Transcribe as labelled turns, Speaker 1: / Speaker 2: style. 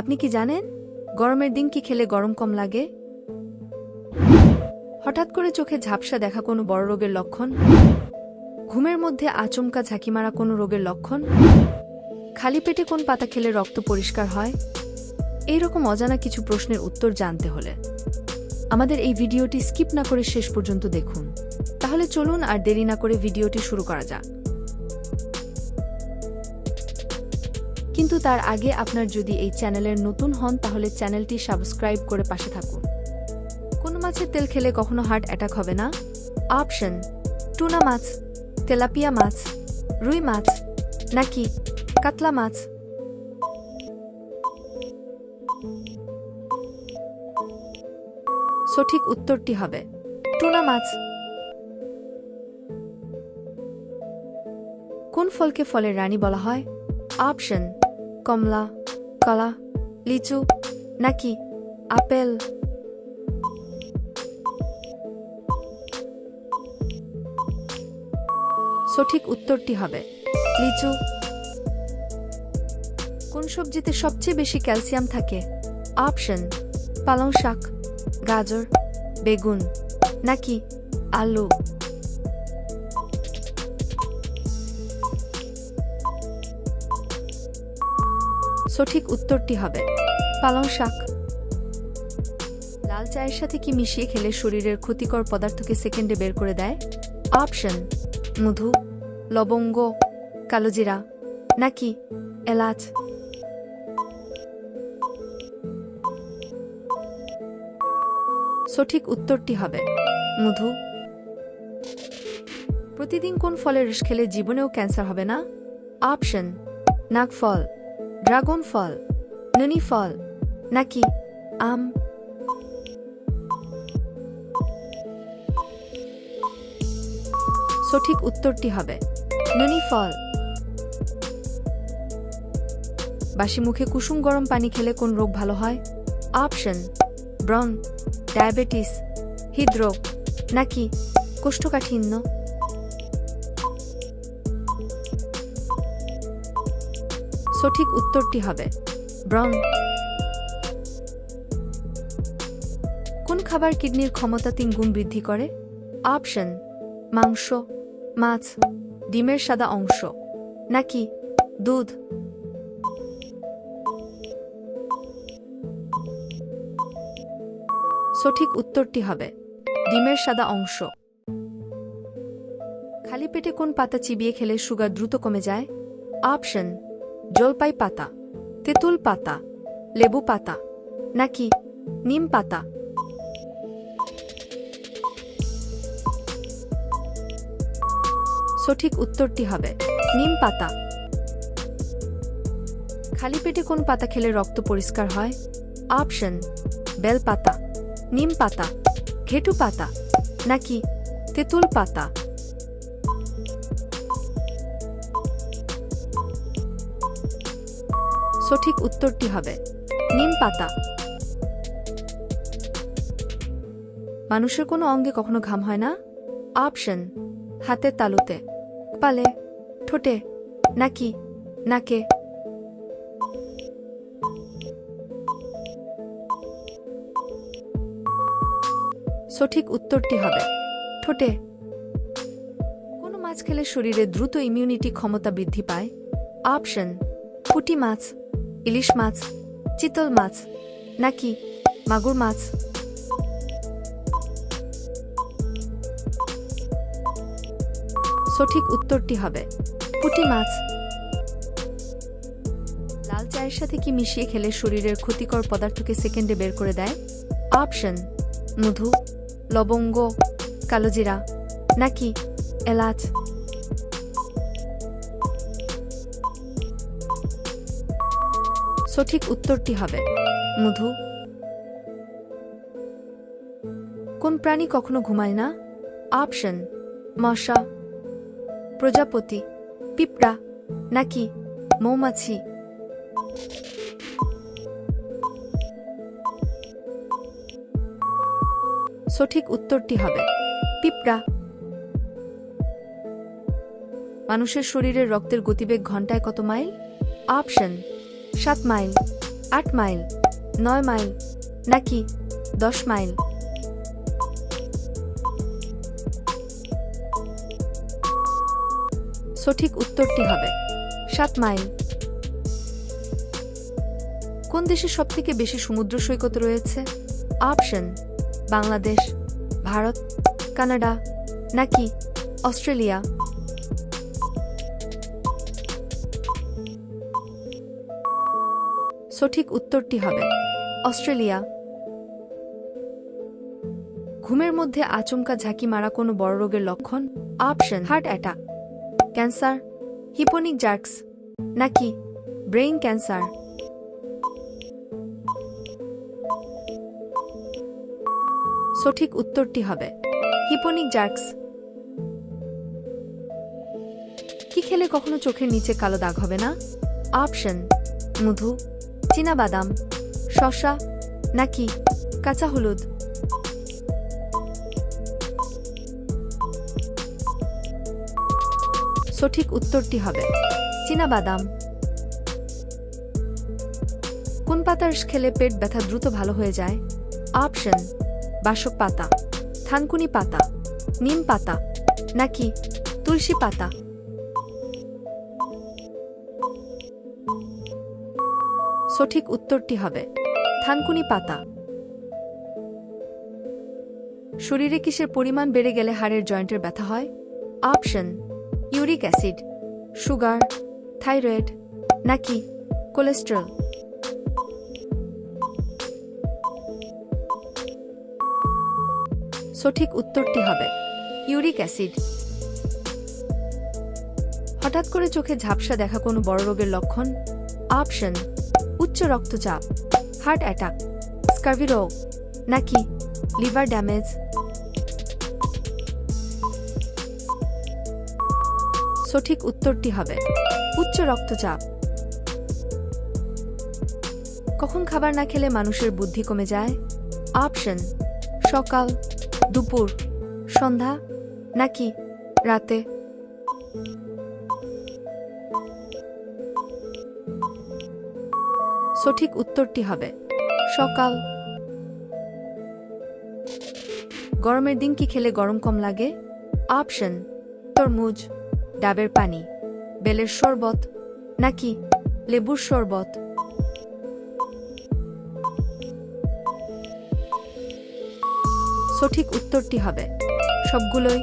Speaker 1: আপনি কি জানেন? গরমের দিন কি খেলে গরম কম লাগে? হঠাৎ করে চোখে ঝাপসা দেখা কোনো বড় রোগের লক্ষণ? ঘুমের মধ্যে আচমকা ঝাঁকি মারা কোনো রোগের লক্ষণ? খালি পেটে কোন পাতা খেলে রক্ত পরিষ্কার হয়? এই রকম অজানা কিছু প্রশ্নের উত্তর জানতে হলে আমাদের এই ভিডিওটি স্কিপ না করে শেষ পর্যন্ত দেখুন। তাহলে চলুন আর দেরি না করে ভিডিওটি শুরু করা যাক। কিন্তু তার আগে আপনার যদি এই চ্যানেলের নতুন হন, তাহলে চ্যানেলটি সাবস্ক্রাইব করে পাশে থাকুন। কোন মাছের তেল খেলে কখনো হার্ট অ্যাটাক হবে না? অপশন, টুনা মাছ, তেলাপিয়া মাছ, রুই মাছ, নাকি কাতলা মাছ। সঠিক উত্তরটি হবে, টুনা মাছ। কোন ফলকে ফলের রানী বলা হয়? অপশন কমলা, কলা, লিচু, নাকি আপেল? সঠিক উত্তরটি হবে লিচু। কোন সবজিতে সবচেয়ে বেশি ক্যালসিয়াম থাকে? অপশন, পালং শাক, গাজর, বেগুন, নাকি আলু? সঠিক উত্তরটি হবে। পালং শাক। লাল চায়ের সাথে কি মিশিয়ে খেলে শরীরের ক্ষতিকর পদার্থকে সেকেন্ডে বের করে দেয়? অপশন, মধু, লবঙ্গ কালোজিরা নাকি এলাচ? সঠিক উত্তরটি হবে, মধু। প্রতিদিন কোন ফলের রস খেলে জীবনেও ক্যান্সার হবে না? অপশন, নাগফল। ড্রাগন ফল, ননি ফল, নাকি আম? সঠিক উত্তরটি হবে, ননি ফল। বাসি মুখে কুসুম গরম পানি খেলে কোন রোগ ভালো হয়? অপশন ব্রন ডায়াবেটিস, হৃদরোগ, নাকি কোষ্ঠকাঠিন্য? সঠিক উত্তরটি হবে ব্রন কোন খাবার কিডনির ক্ষমতা তিন গুণ বৃদ্ধি করে? অপশন, মাংস, মাছ, ডিমের সাদা অংশ, নাকি দুধ? সঠিক উত্তরটি হবে ডিমের সাদা অংশ। খালি পেটে কোন পাতা চিবিয়ে খেলে সুগার দ্রুত কমে যায়? অপশন জলপাই পাতা তেঁতুল পাতা, লেবু পাতা, নাকি নিম পাতা? সঠিক উত্তরটি হবে নিম পাতা। খালি পেটে কোন পাতা খেলে রক্ত পরিষ্কার হয়? অপশন, বেল পাতা, নিম পাতা, ঘেটু পাতা, নাকি তেঁতুল পাতা? সঠিক উত্তরটি হবে নিম পাতা। মানুষের কোনো অঙ্গে কখনো ঘাম হয় না? অপশন হাতের তালুতে। পালে ঠোঁটে, নাকি নাকে। সঠিক উত্তরটি হবে ঠোঁটে। কোনো মাছ খেলে শরীরে দ্রুত ইমিউনিটি ক্ষমতা বৃদ্ধি পায়। অপশন পুঁটি মাছ। ইলিশ মাছ, চিতল মাছ, নাকি মাগুর মাছ? সঠিক উত্তরটি হবে, পুঁটি মাছ। লাল চায়ের সাথে কি মিশিয়ে খেলে শরীরের ক্ষতিকর পদার্থকে সেকেন্ডে বের করে দেয়? অপশন, মধু, লবঙ্গ, কালোজিরা, নাকি এলাচ? সঠিক উত্তরটি হবে, মধু। কোন প্রাণী কখনো ঘুমায় না? অপশন মশা, প্রজাপতি, পিঁপড়া, নাকি মৌমাছি। সঠিক উত্তরটি হবে, পিঁপড়া। মানুষের শরীরের রক্তের গতিবেগ ঘন্টায় কত মাইল? অপশন সাত মাইল, আট মাইল, নয় মাইল, নাকি দশ মাইল? সঠিক উত্তরটি হবে সাত মাইল। কোন দেশে সবথেকে বেশি সমুদ্র সৈকত রয়েছে? অপশন, বাংলাদেশ, ভারত, কানাডা, নাকি অস্ট্রেলিয়া? সঠিক উত্তরটি হবে। অস্ট্রেলিয়া। ঘুমের মধ্যে আচমকা ঝাঁকি মারা কোনো বড় রোগের লক্ষণ? Option, heart attack, cancer, hypnic jerks, নাকি ব্রেইন ক্যান্সার? সঠিক উত্তরটি হবে, হিপোনিক জার্কস। কি খেলে কখনো চোখের নিচে কালো দাগ হবে না? অপশন, মধু। বাদাম, শসা, নাকি কাঁচা হলুদ? সঠিক উত্তরটি হবে বাদাম। কোন পাতার খেলে পেট ব্যথা দ্রুত ভালো হয়ে যায়? অপশন, বাসক পাতা, থানকুনি পাতা, নিম পাতা, নাকি তুলসী পাতা? সঠিক উত্তরটি হবে থানকুনি পাতা। শরীরে কিসের পরিমাণ বেড়ে গেলে হাড়ের জয়েন্টের ব্যথা হয়? Option, uric acid, sugar, thyroid নাকি কোলেস্টেরল? সঠিক উত্তরটি হবে ইউরিক অ্যাসিড। হঠাৎ করে চোখে ঝাপসা দেখা কোনো বড় রোগের লক্ষণ? অপশন উচ্চ রক্তচাপ হার্ট অ্যাটাক স্কার্ভি রোগ, নাকি লিভার ড্যামেজ সঠিক উত্তরটি হবে, উচ্চ রক্তচাপ। কখন খাবার না খেলে মানুষের বুদ্ধি কমে যায়? অপশন সকাল, দুপুর, সন্ধ্যা, নাকি রাতে? সঠিক উত্তরটি হবে সকাল। গরমের দিন কি খেলে গরম কম লাগে? অপশন, তরমুজ, ডাবের পানি, বেলের শরবত, নাকি লেবুর শরবত? সঠিক উত্তরটি হবে সবগুলোই।